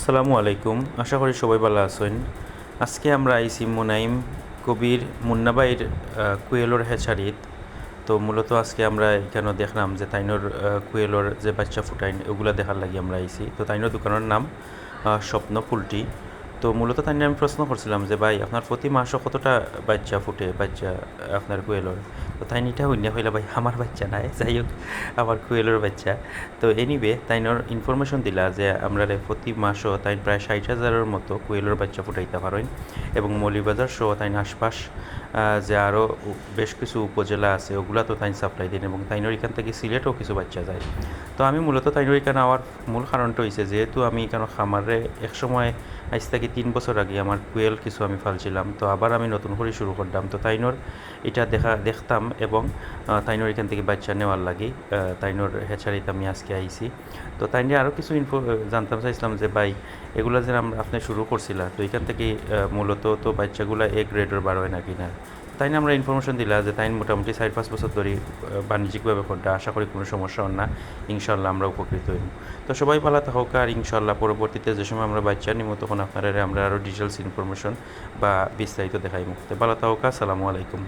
আসসালামু আলাইকুম। আশা করি সবাই ভালো আছেন। আজকে আমরা আইসি মুনাইম কবির মুন্নাবাইর আহ, কুয়েলোর হেচারিত। তো মূলত আজকে আমরা এখানে দেখলাম যে তাইনোর কুয়েলোর যে বাচ্চা ফুটাইন ওগুলা দেখার লাগি আমরা আইসি তো তাইনোর দোকানের নাম স্বপ্ন পুলটি তো মূলত তাই আমি প্রশ্ন করছিলাম যে ভাই আপনার প্রতি মাসে কতটা বাচ্চা ফুটে বাচ্চা আপনার কুয়েলোর? তো তাই নিটা হইলে হইলে ভাই আমার বাচ্চা নাই, যাই হোক, আমার কুয়েলোর বাচ্চা। তো এনিবে তাইনোর ইনফরমেশন দিলা যে আমরা প্রতি মাসও তাই প্রায় ষাট হাজারের মতো কুয়েলোর বাচ্চা ফুটাইতে পারেন এবং মৌলিবাজার সহ তাই আশপাশ যে আরও বেশ কিছু উপজেলা আছে, ওগুলা তো তাই সাপ্লাই দেন এবং তাইনোর এখান থেকে সিলেটও কিছু বাচ্চা যায়। তো আমি মূলত তাইনোর এখানে আওয়ার মূল কারণটা হয়েছে যেহেতু আমি এখানে খামারে একসময় আজ থেকে তিন বছর আগে আমার কুয়েল কিছু আমি ফালছিলাম, তো আবার আমি নতুন করে শুরু করলাম। তো তাইনোর এটা দেখা দেখতাম এবং তাইনোর এখান থেকে বাচ্চা নেওয়ার লাগে তাইনোর হেচারিতে আমি আজকে আইছি। তো তাই নিয়ে আরও কিছু ইনফো জানতাম, চাইছিলাম যে ভাই, এগুলো যে আমরা আপনি শুরু করছিলা, তো এখান থেকে মূলত তো বাচ্চাগুলো এ গ্রেডের বার হয় না তাই নিয়ে আমরা ইনফরমেশন দিলা যে তাই মোটামুটি চার পাঁচ বছর ধরে বাণিজ্যিকভাবে করতে আশা করি কোনো সমস্যা না। ইনশাল্লাহ আমরা উপকৃত হইব তো সবাই ভালো হোক আর ইনশাল্লাহ পরবর্তীতে যে সময় আমরা বাচ্চা নিব তখন আপনারা আমরা আরও ডিটেলস ইনফরমেশন বা বিস্তারিত দেখাইব তো ভালো হোক আসসালামু আলাইকুম।